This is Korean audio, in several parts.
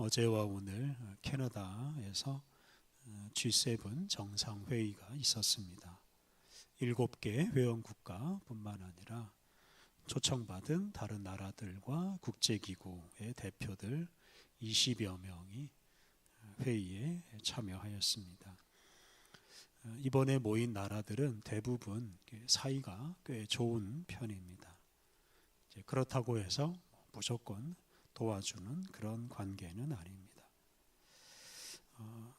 어제와 오늘 캐나다에서 G7 정상회의가 있었습니다. 일곱 개 회원 국가뿐만 아니라 초청받은 다른 나라들과 국제기구의 대표들 20여 명이 회의에 참여하였습니다. 이번에 모인 나라들은 대부분 사이가 꽤 좋은 편입니다. 그렇다고 해서 무조건 도와주는 그런 관계는 아닙니다. 어,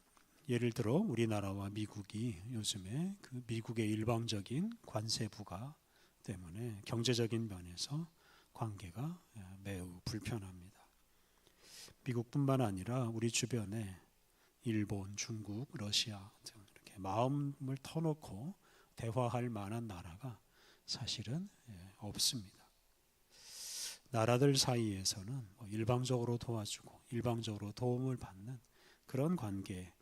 예를 들어 우리나라와 미국이 요즘에 그 미국의 일방적인 관세 부과 때문에 경제적인 면에서 관계가 예, 매우 불편합니다. 미국뿐만 아니라 우리 주변에 일본, 중국, 러시아 등 이렇게 마음을 터놓고 대화할 만한 나라가 사실은 예, 없습니다. 나라들 사이에서는 뭐 일방적으로 도와주고 일방적으로 도움을 받는 그런 관계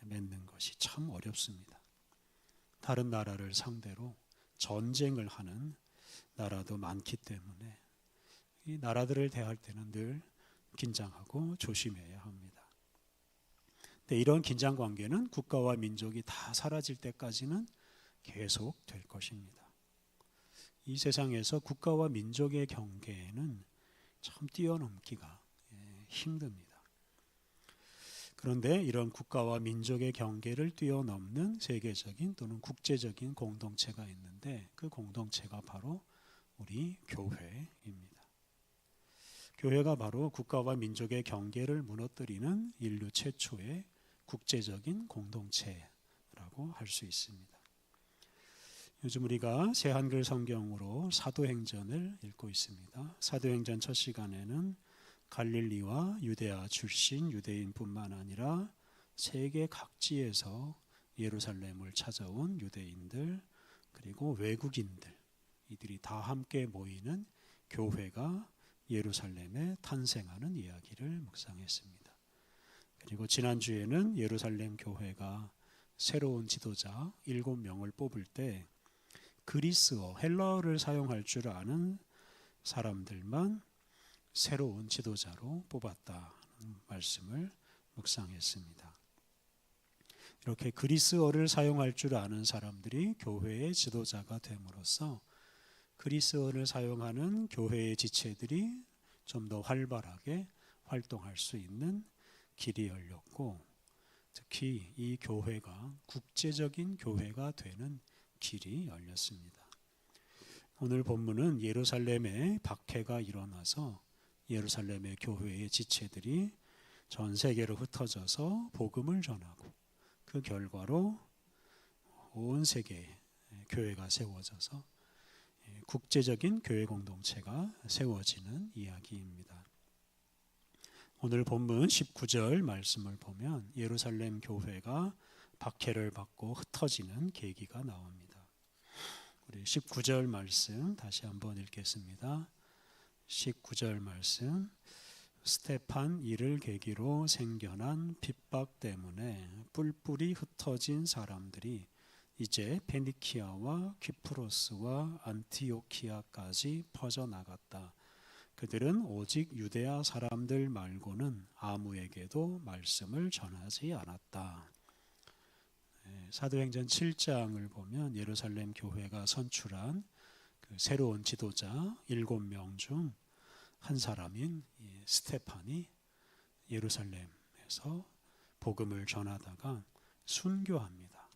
맺는 것이 참 어렵습니다. 다른 나라를 상대로 전쟁을 하는 나라도 많기 때문에 이 나라들을 대할 때는 늘 긴장하고 조심해야 합니다. 근데 이런 긴장 관계는 국가와 민족이 다 사라질 때까지는 계속 될 것입니다. 이 세상에서 국가와 민족의 경계는 참 뛰어넘기가 예, 힘듭니다. 그런데 이런 국가와 민족의 경계를 뛰어넘는 세계적인 또는 국제적인 공동체가 있는데 그 공동체가 바로 우리 교회입니다. 교회가 바로 국가와 민족의 경계를 무너뜨리는 인류 최초의 국제적인 공동체라고 할 수 있습니다. 요즘 우리가 새 한글 성경으로 사도행전을 읽고 있습니다. 사도행전 첫 시간에는 갈릴리와 유대아 출신 유대인뿐만 아니라 세계 각지에서 예루살렘을 찾아온 유대인들 그리고 외국인들 이들이 다 함께 모이는 교회가 예루살렘에 탄생하는 이야기를 묵상했습니다. 그리고 지난주에는 예루살렘 교회가 새로운 지도자 일곱 명을 뽑을 때 그리스어, 헬라어를 사용할 줄 아는 사람들만 새로운 지도자로 뽑았다는 말씀을 묵상했습니다. 이렇게 그리스어를 사용할 줄 아는 사람들이 교회의 지도자가 됨으로써 그리스어를 사용하는 교회의 지체들이 좀 더 활발하게 활동할 수 있는 길이 열렸고 특히 이 교회가 국제적인 교회가 되는 길이 열렸습니다. 오늘 본문은 예루살렘에 박해가 일어나서 예루살렘의 교회의 지체들이 전 세계로 흩어져서 복음을 전하고 그 결과로 온 세계에 교회가 세워져서 국제적인 교회 공동체가 세워지는 이야기입니다. 오늘 본문 19절 말씀을 보면 예루살렘 교회가 박해를 받고 흩어지는 계기가 나옵니다. 우리 19절 말씀 다시 한번 읽겠습니다. 19절 말씀 스테판 이를 계기로 생겨난 핍박 때문에 뿔뿔이 흩어진 사람들이 이제 페니키아와 퀴프로스와 안티오키아까지 퍼져나갔다. 그들은 오직 유대아 사람들 말고는 아무에게도 말씀을 전하지 않았다. 사도행전 7장을 보면 예루살렘 교회가 선출한 그 새로운 지도자 일곱 명중 한 사람인 스테판이 예루살렘에서 복음을 전하다가 순교합니다.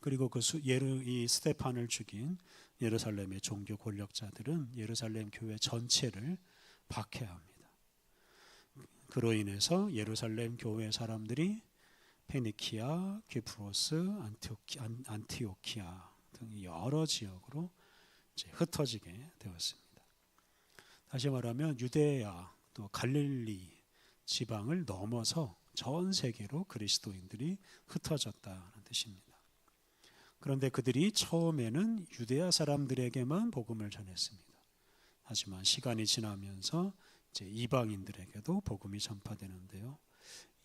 그리고 그 예루 이 스테판을 죽인 예루살렘의 종교 권력자들은 예루살렘 교회 전체를 박해합니다. 그로 인해서 예루살렘 교회 사람들이 페니키아, 키프로스, 안티오키, 안티오키 아 등 여러 지역으로 흩어지게 되었습니다. 다시 말하면 유대야 또 갈릴리 지방을 넘어서 전 세계로 그리스도인들이 흩어졌다는 뜻입니다. 그런데 그들이 처음에는 유대야 사람들에게만 복음을 전했습니다. 하지만 시간이 지나면서 이제 이방인들에게도 복음이 전파되는데요.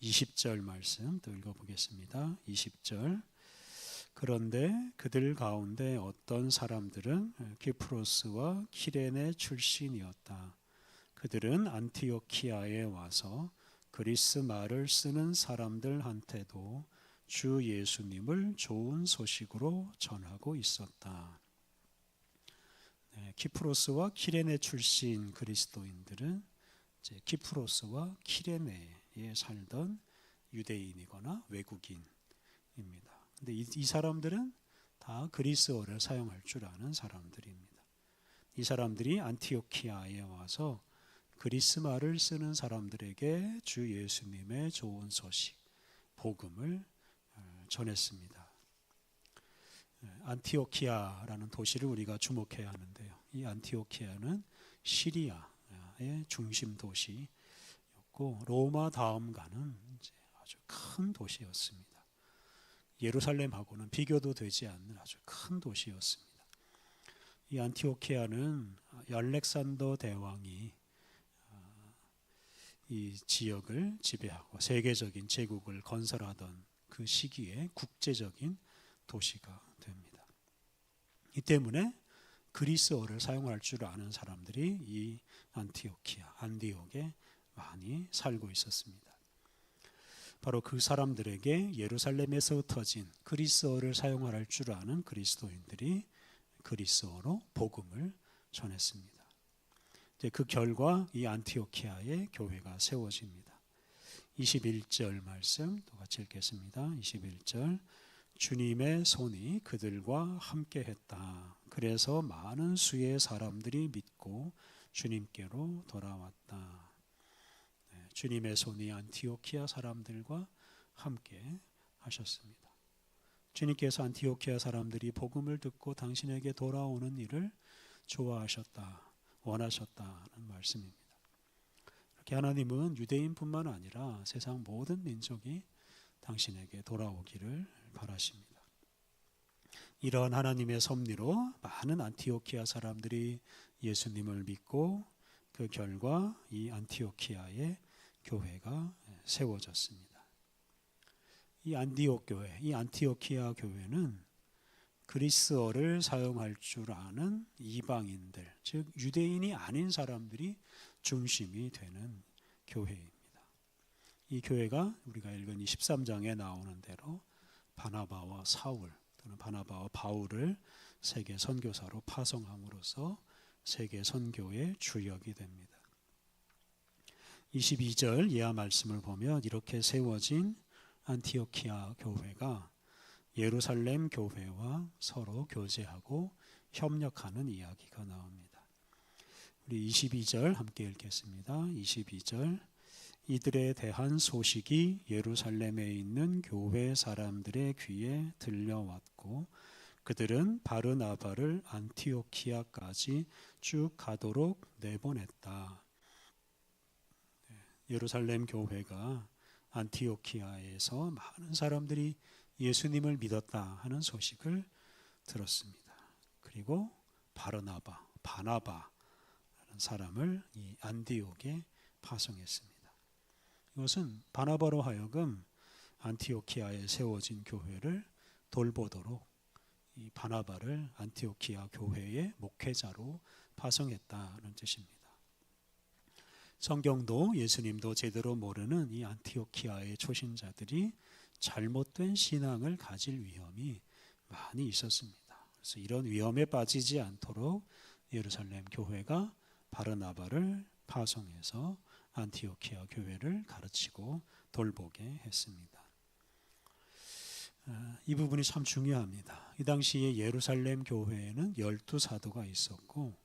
20절 말씀 또 읽어보겠습니다. 20절 그런데 그들 가운데 어떤 사람들은 키프로스와 키레네 출신이었다. 그들은 안티오키아에 와서 그리스 말을 쓰는 사람들한테도 주 예수님을 좋은 소식으로 전하고 있었다. 네, 키프로스와 키레네 출신 그리스도인들은 이제 키프로스와 키레네 에 살던 유대인이거나 외국인입니다. 근데 이, 이 사람들은 다 그리스어를 사용할 줄 아는 사람들입니다. 이 사람들이 안티오키아에 와서 그리스 말을 쓰는 사람들에게 주 예수님의 좋은 소식, 복음을 어, 전했습니다. 예, 안티오키아라는 도시를 우리가 주목해야 하는데요. 이 안티오키아는 시리아의 중심 도시 였고 로마 다음 가는 아주 큰 도시였습니다. 예루살렘하고는 비교도 되지 않는 아주 큰 도시였습니다. 이 안티오키아는 알렉산더 대왕이 아, 이 지역을 지배하고 세계적인 제국을 건설하던 그 시기에 국제적인 도시가 됩니다. 이 때문에 그리스어를 사용할 줄 아는 사람들이 이 안티오키아, 안디옥에 많이 살고 있었습니다. 바로 그 사람들에게 예루살렘에서 흩어진 그리스어를 사용할 줄 아는 그리스도인들이 그리스어로 복음을 전했습니다. 이제 그 결과 이 안티오키아의 교회가 세워집니다. 21절 말씀 또 같이 읽겠습니다. 21절 주님의 손이 그들과 함께 했다. 그래서 많은 수의 사람들이 믿고 주님께로 돌아왔다. 네, 주님의 손이 안티오키아 사람들과 함께 하셨습니다. 주님께서 안티오키아 사람들이 복음을 듣고 당신에게 돌아오는 일을 좋아하셨다, 원하셨다는 말씀입니다. 이렇게 하나님은 유대인뿐만 아니라 세상 모든 민족이 당신에게 돌아오기를 바라십니다. 이러한 하나님의 섭리로 많은 안티오키아 사람들이 예수님을 믿고 그 결과 이 안티오키아의 교회가 세워졌습니다. 이 안디옥 교회, 이 안티오키아 교회는 그리스어를 사용할 줄 아는 이방인들, 즉 유대인이 아닌 사람들이 중심이 되는 교회입니다. 이 교회가 우리가 읽은 23장에 나오는 대로 바나바와 사울 또는 바나바와 바울을 세계 선교사로 파송함으로써 세계 선교의 주역이 됩니다. 22절 예하 말씀을 보면 이렇게 세워진 안티오키아 교회가 예루살렘 교회와 서로 교제하고 협력하는 이야기가 나옵니다. 우리 22절 함께 읽겠습니다. 22절 이들에 대한 소식이 예루살렘에 있는 교회 사람들의 귀에 들려왔고 그들은 바르나바를 안티오키아까지 쭉 가도록 내보냈다. 네, 예루살렘 교회가 안티오키아에서 많은 사람들이 예수님을 믿었다 하는 소식을 들었습니다. 그리고 바르나바, 바나바라는 사람을 이 안디옥에 파송했습니다. 이것은 바나바로 하여금 안티오키아에 세워진 교회를 돌보도록 이 바나바를 안티오키아 교회의 목회자로 파송했다는 뜻입니다. 성경도 예수님도 제대로 모르는 이 안티오키아의 초신자들이 잘못된 신앙을 가질 위험이 많이 있었습니다. 그래서 이런 위험에 빠지지 않도록 예루살렘 교회가 바르나바를 파송해서 안티오키아 교회를 가르치고 돌보게 했습니다. 아, 이 부분이 참 중요합니다. 이 당시에 예루살렘 교회에는 열두 사도가 있었고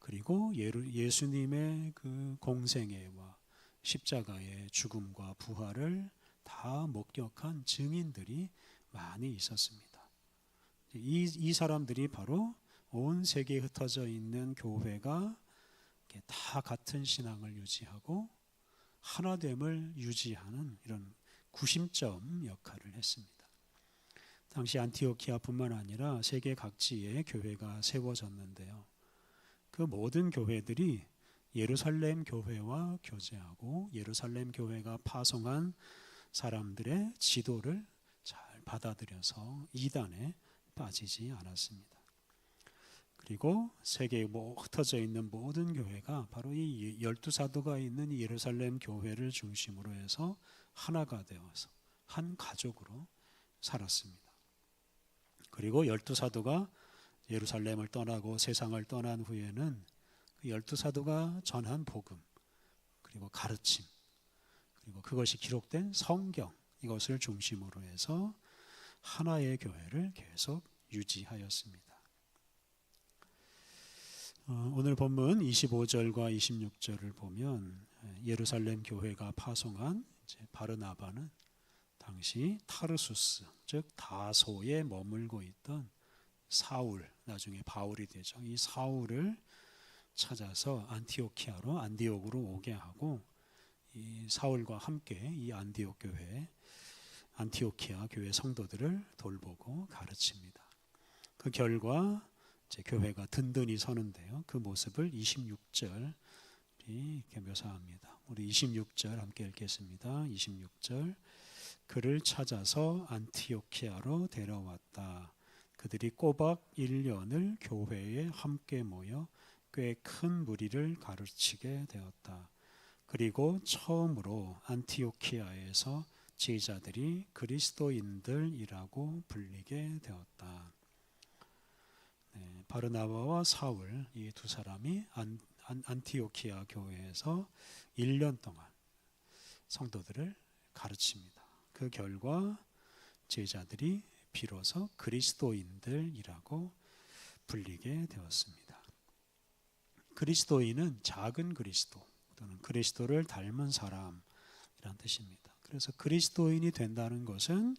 그리고 예수님의 그 공생애와 십자가의 죽음과 부활을 다 목격한 증인들이 많이 있었습니다. 이, 이 사람들이 바로 온 세계에 흩어져 있는 교회가 다 같은 신앙을 유지하고 하나됨을 유지하는 이런 구심점 역할을 했습니다. 당시 안티오키아뿐만 아니라 세계 각지에 교회가 세워졌는데요. 그 모든 교회들이 예루살렘 교회와 교제하고 예루살렘 교회가 파송한 사람들의 지도를 잘 받아들여서 이단에 빠지지 않았습니다. 그리고 세계에 뭐 흩어져 있는 모든 교회가 바로 이 열두 사도가 있는 이 예루살렘 교회를 중심으로 해서 하나가 되어서 한 가족으로 살았습니다. 그리고 열두 사도가 예루살렘을 떠나고 세상을 떠난 후에는 그 열두 사도가 전한 복음 그리고 가르침 그리고 그것이 기록된 성경 이것을 중심으로 해서 하나의 교회를 계속 유지하였습니다. 어, 오늘 본문 25절과 26절을 보면 예루살렘 교회가 파송한 바르나바는 당시 타르수스 즉 다소에 머물고 있던 사울 나중에 바울이 되죠. 이 사울을 찾아서 안티오키아로 안디옥으로 오게 하고 이 사울과 함께 이 안디옥 교회 안티오키아 교회 성도들을 돌보고 가르칩니다. 그 결과 이제 교회가 든든히 서는데요. 그 모습을 26절이 이렇게 묘사합니다. 우리 26절 함께 읽겠습니다. 26절 그를 찾아서 안티오키아로 데려왔다. 그들이 꼬박 1년을 교회에 함께 모여 꽤 큰 무리를 가르치게 되었다. 그리고 처음으로 안티오키아에서 제자들이 그리스도인들이라고 불리게 되었다. 네, 바르나바와 사울 이 두 사람이 안, 안, 안티오키아 교회에서 1년 동안 성도들을 가르칩니다. 그 결과 제자들이 비로소 그리스도인들이라고 불리게 되었습니다. 그리스도인은 작은 그리스도 또는 그리스도를 닮은 사람이란 뜻입니다. 그래서 그리스도인이 된다는 것은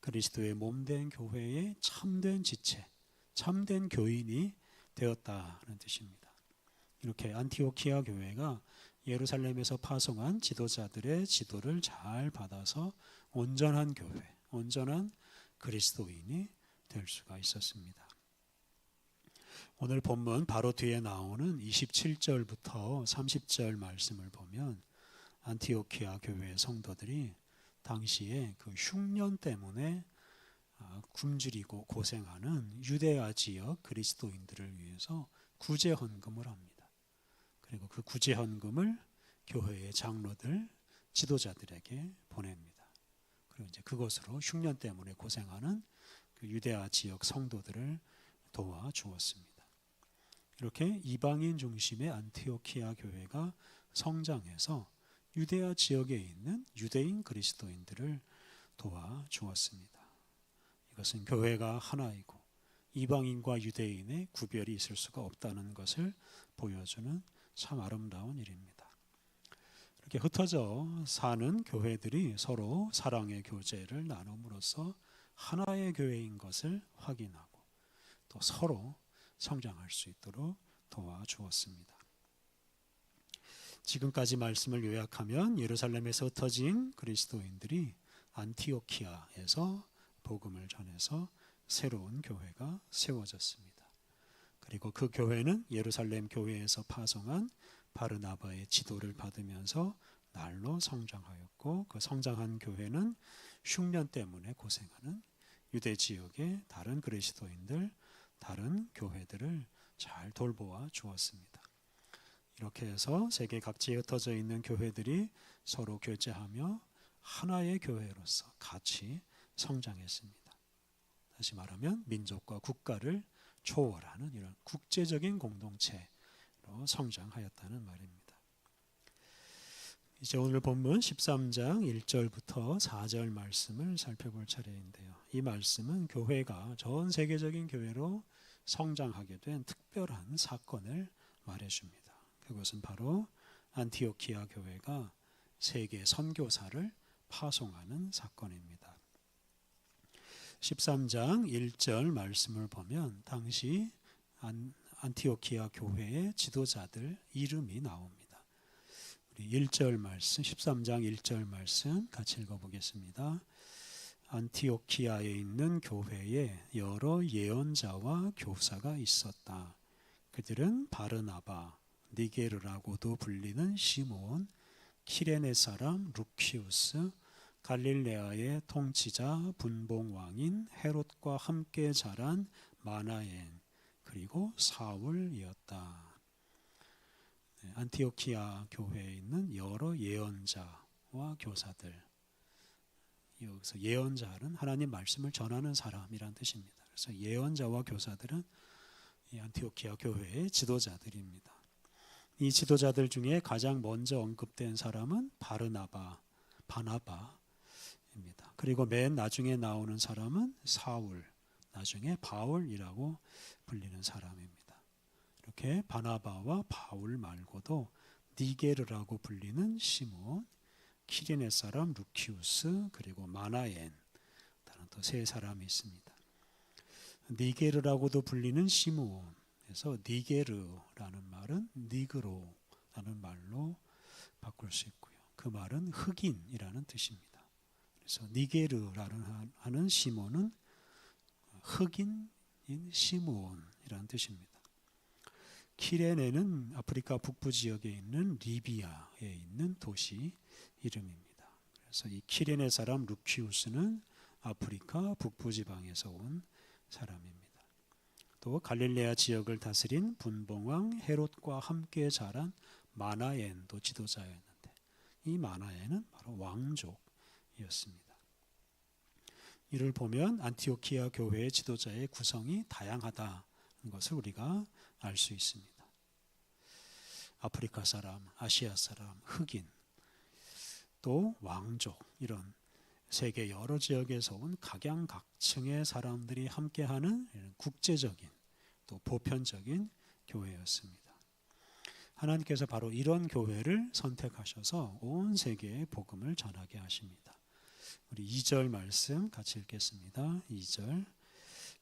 그리스도의 몸된 교회의 참된 지체, 참된 교인이 되었다는 뜻입니다. 이렇게 안티오키아 교회가 예루살렘에서 파송한 지도자들의 지도를 잘 받아서 온전한 교회, 온전한 그리스도인이 될 수가 있었습니다. 오늘 본문 바로 뒤에 나오는 27절부터 30절 말씀을 보면 안티오키아 교회의 성도들이 당시에 그 흉년 때문에 아, 굶주리고 고생하는 유대아 지역 그리스도인들을 위해서 구제 헌금을 합니다. 그리고 그 구제 헌금을 교회의 장로들 지도자들에게 보냅니다. 그리고 이제 그것으로 흉년 때문에 고생하는 그 유대아 지역 성도들을 도와 주었습니다. 이렇게 이방인 중심의 안티오키아 교회가 성장해서 유대아 지역에 있는 유대인 그리스도인들을 도와 주었습니다. 이것은 교회가 하나이고 이방인과 유대인의 구별이 있을 수가 없다는 것을 보여주는 참 아름다운 일입니다. 이렇게 흩어져 사는 교회들이 서로 사랑의 교제를 나눔으로써 하나의 교회인 것을 확인하고 또 서로 성장할 수 있도록 도와주었습니다. 지금까지 말씀을 요약하면 예루살렘에서 흩어진 그리스도인들이 안티오키아에서 복음을 전해서 새로운 교회가 세워졌습니다. 그리고 그 교회는 예루살렘 교회에서 파송한 바르나바의 지도를 받으면서 날로 성장하였고 그 성장한 교회는 흉년 때문에 고생하는 유대 지역의 다른 그리스도인들 다른 교회들을 잘 돌보아 주었습니다. 이렇게 해서 세계 각지에 흩어져 있는 교회들이 서로 교제하며 하나의 교회로서 같이 성장했습니다. 다시 말하면 민족과 국가를 초월하는 이런 국제적인 공동체 로 성장하였다는 말입니다. 이제 오늘 본문 13장 1절부터 4절 말씀을 살펴볼 차례인데요. 이 말씀은 교회가 전 세계적인 교회로 성장하게 된 특별한 사건을 말해줍니다. 그것은 바로 안티오키아 교회가 세계 선교사를 파송하는 사건입니다. 13장 1절 말씀을 보면 당시 안, 안티오키아 교회의 지도자들 이름이 나옵니다. 우리 1절 말씀 13장 1절 말씀 같이 읽어 보겠습니다. 안티오키아에 있는 교회에 여러 예언자와 교사가 있었다. 그들은 바르나바, 니게르라고도 불리는 시몬, 키레네 사람 루키우스, 갈릴레아의 통치자 분봉 왕인 헤롯과 함께 자란 마나엔, 그리고 사울이었다. 네, 안티오키아 교회에 있는 여러 예언자와 교사들. 여기서 예언자는 하나님 말씀을 전하는 사람이란 뜻입니다. 그래서 예언자와 교사들은 이 안티오키아 교회의 지도자들입니다. 이 지도자들 중에 가장 먼저 언급된 사람은 바르나바, 바나바입니다. 그리고 맨 나중에 나오는 사람은 사울, 나중에 바울이라고 불리는 사람입니다. 이렇게 바나바와 바울 말고도 니게르라고 불리는 시몬, 키리네 사람 루키우스 그리고 마나엔 다른 또 세 사람이 있습니다. 니게르라고도 불리는 시몬 그래서 니게르라는 말은 니그로라는 말로 바꿀 수 있고요. 그 말은 흑인이라는 뜻입니다. 그래서 니게르라는 하는 시몬은 흑인인 시몬이라는 뜻입니다. 키레네는 아프리카 북부 지역에 있는 리비아에 있는 도시 이름입니다. 그래서 이 키레네 사람 루키우스는 아프리카 북부 지방에서 온 사람입니다. 또 갈릴레아 지역을 다스린 분봉왕 헤롯과 함께 자란 마나엔도 지도자였는데 이 마나엔은 바로 왕족이었습니다. 이를 보면 안티오키아 교회의 지도자의 구성이 다양하다는 것을 우리가 알 수 있습니다. 아프리카 사람, 아시아 사람, 흑인, 또 왕족 이런 세계 여러 지역에서 온 각양각층의 사람들이 함께하는 국제적인 또 보편적인 교회였습니다. 하나님께서 바로 이런 교회를 선택하셔서 온 세계에 복음을 전하게 하십니다. 우리 2절 말씀 같이 읽겠습니다. 2절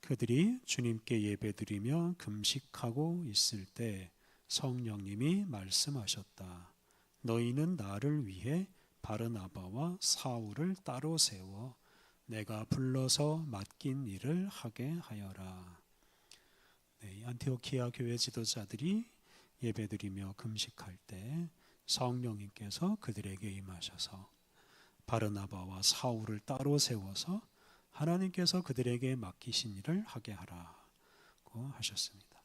그들이 주님께 예배드리며 금식하고 있을 때 성령님이 말씀하셨다. 너희는 나를 위해 바르나바와 사울을 따로 세워 내가 불러서 맡긴 일을 하게 하여라. 네, 안티오키아 교회 지도자들이 예배드리며 금식할 때 성령님께서 그들에게 임하셔서 바르나바와 사울을 따로 세워서 하나님께서 그들에게 맡기신 일을 하게 하라고 하셨습니다.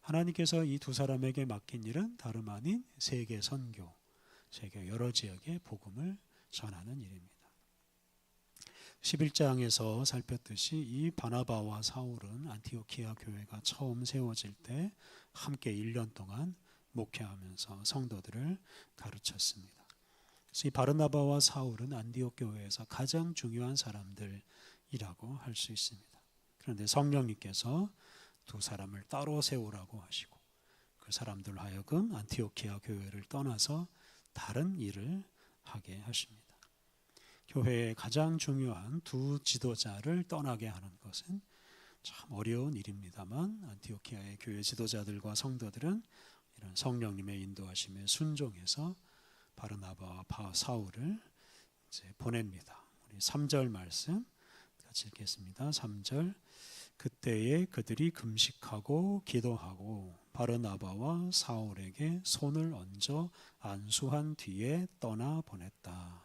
하나님께서 이 두 사람에게 맡긴 일은 다름 아닌 세계 선교, 세계 여러 지역에 복음을 전하는 일입니다. 11장에서 살폈듯이 이 바나바와 사울은 안티오키아 교회가 처음 세워질 때 함께 1년 동안 목회하면서 성도들을 가르쳤습니다. 그래서 이 바르나바와 사울은 안디옥 교회에서 가장 중요한 사람들이라고 할 수 있습니다. 그런데 성령님께서 두 사람을 따로 세우라고 하시고 그 사람들 하여금 안티오키아 교회를 떠나서 다른 일을 하게 하십니다. 교회의 가장 중요한 두 지도자를 떠나게 하는 것은 참 어려운 일입니다만 안티오키아의 교회 지도자들과 성도들은 이런 성령님의 인도하심에 순종해서 바르나바와 바 사울을 이제 보냅니다. 우리 3절 말씀 같이 읽겠습니다. 3절 그때에 그들이 금식하고 기도하고 바르나바와 사울에게 손을 얹어 안수한 뒤에 떠나 보냈다.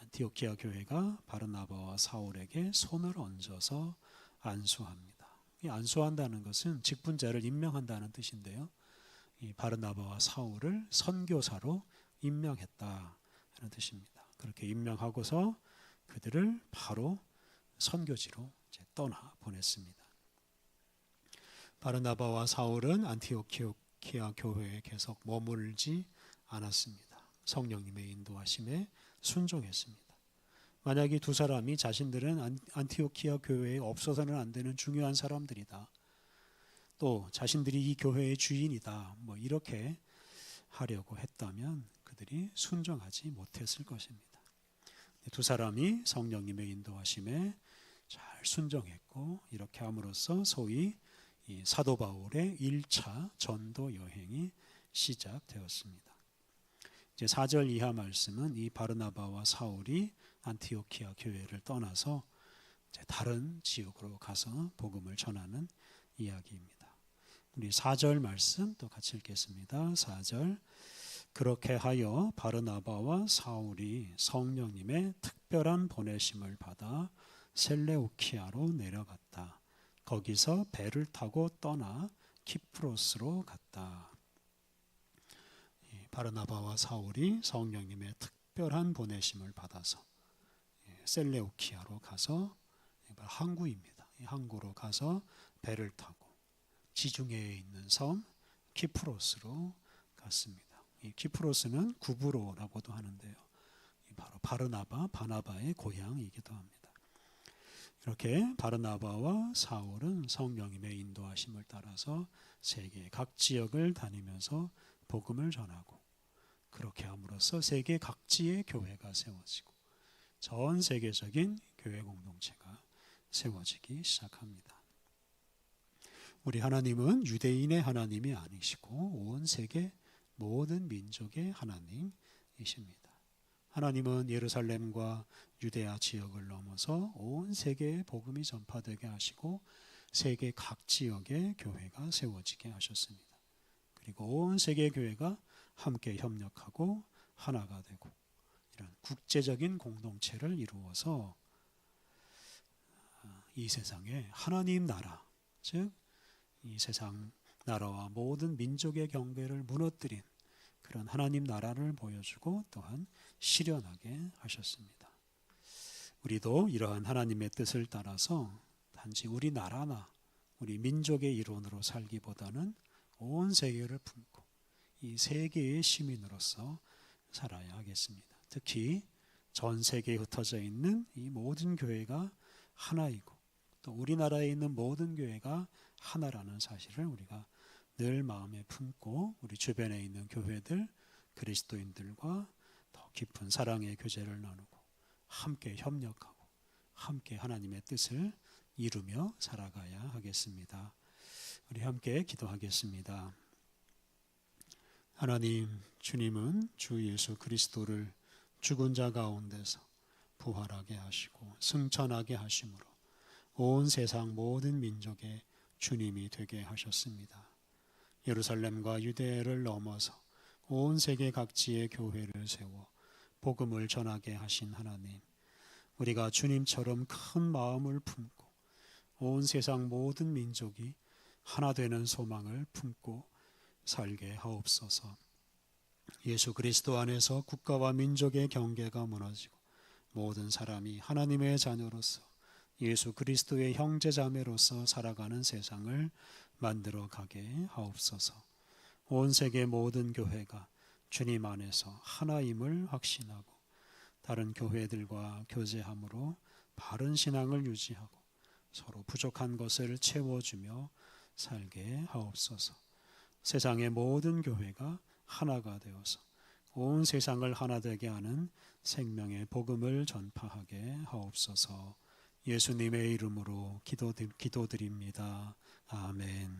안티오키아 교회가 바르나바와 사울에게 손을 얹어서 안수합니다. 이 안수한다는 것은 직분자를 임명한다는 뜻인데요. 이 바르나바와 사울을 선교사로 임명했다 하는 뜻입니다. 그렇게 임명하고서 그들을 바로 선교지로 떠나 보냈습니다. 바르나바와 사울은 안티오키아 교회에 계속 머물지 않았습니다. 성령님의 인도하심에 순종했습니다. 만약 이 두 사람이 자신들은 안티오키아 교회에 없어서는 안 되는 중요한 사람들이다. 또 자신들이 이 교회의 주인이다. 뭐 이렇게 하려고 했다면 그들이 순종하지 못했을 것입니다. 두 사람이 성령님의 인도하심에 잘 순종했고 이렇게 함으로써 소위 사도 바울의 1차 전도 여행이 시작되었습니다. 이제 4절 이하 말씀은 이 바르나바와 사울이 안티오키아 교회를 떠나서 다른 지역으로 가서 복음을 전하는 이야기입니다. 우리 4절 말씀 또 같이 읽겠습니다. 4절 그렇게 하여 바르나바와 사울이 성령님의 특별한 보내심을 받아 셀레우키아로 내려갔다. 거기서 배를 타고 떠나 키프로스로 갔다. 이 바르나바와 사울이 성령님의 특별한 보내심을 받아서 예, 셀레우키아로 가서 항구입니다. 이 항구로 가서 배를 타고 지중해에 있는 섬 키프로스로 갔습니다. 이 키프로스는 구브로라고도 하는데요. 이 바로 바르나바, 바나바의 고향이기도 합니다. 이렇게 바르나바와 사울은 성령님의 인도하심을 따라서 세계 각 지역을 다니면서 복음을 전하고 그렇게 함으로써 세계 각지의 교회가 세워지고 전 세계적인 교회 공동체가 세워지기 시작합니다. 우리 하나님은 유대인의 하나님이 아니시고 온 세계 모든 민족의 하나님이십니다. 하나님은 예루살렘과 유대야 지역을 넘어서 온 세계에 복음이 전파되게 하시고 세계 각 지역의 교회가 세워지게 하셨습니다. 그리고 온 세계 교회가 함께 협력하고 하나가 되고 이런 국제적인 공동체를 이루어서 이 세상에 하나님 나라, 즉 이 세상 나라와 모든 민족의 경계를 무너뜨린 그런 하나님 나라를 보여주고 또한 실현하게 하셨습니다. 우리도 이러한 하나님의 뜻을 따라서 단지 우리나라나 우리 민족의 일원으로 살기보다는 온 세계를 품고 이 세계의 시민으로서 살아야 하겠습니다. 특히 전 세계에 흩어져 있는 이 모든 교회가 하나이고 또 우리나라에 있는 모든 교회가 하나라는 사실을 우리가 늘 마음에 품고 우리 주변에 있는 교회들 그리스도인들과 더 깊은 사랑의 교제를 나누고 함께 협력하고 함께 하나님의 뜻을 이루며 살아가야 하겠습니다. 우리 함께 기도하겠습니다. 하나님, 주님은 주 예수 그리스도를 죽은 자 가운데서 부활하게 하시고 승천하게 하심으로 온 세상 모든 민족의 주님이 되게 하셨습니다. 예루살렘과 유대를 넘어서 온 세계 각지의 교회를 세워 복음을 전하게 하신 하나님, 우리가 주님처럼 큰 마음을 품고 온 세상 모든 민족이 하나 되는 소망을 품고 살게 하옵소서. 예수 그리스도 안에서 국가와 민족의 경계가 무너지고 모든 사람이 하나님의 자녀로서 예수 그리스도의 형제자매로서 살아가는 세상을 만들어 가게 하옵소서. 온 세계 모든 교회가 주님 안에서 하나임을 확신하고 다른 교회들과 교제함으로 바른 신앙을 유지하고 서로 부족한 것을 채워주며 살게 하옵소서. 세상의 모든 교회가 하나가 되어서 온 세상을 하나 되게 하는 생명의 복음을 전파하게 하옵소서. 예수님의 이름으로 기도드립니다. 아멘.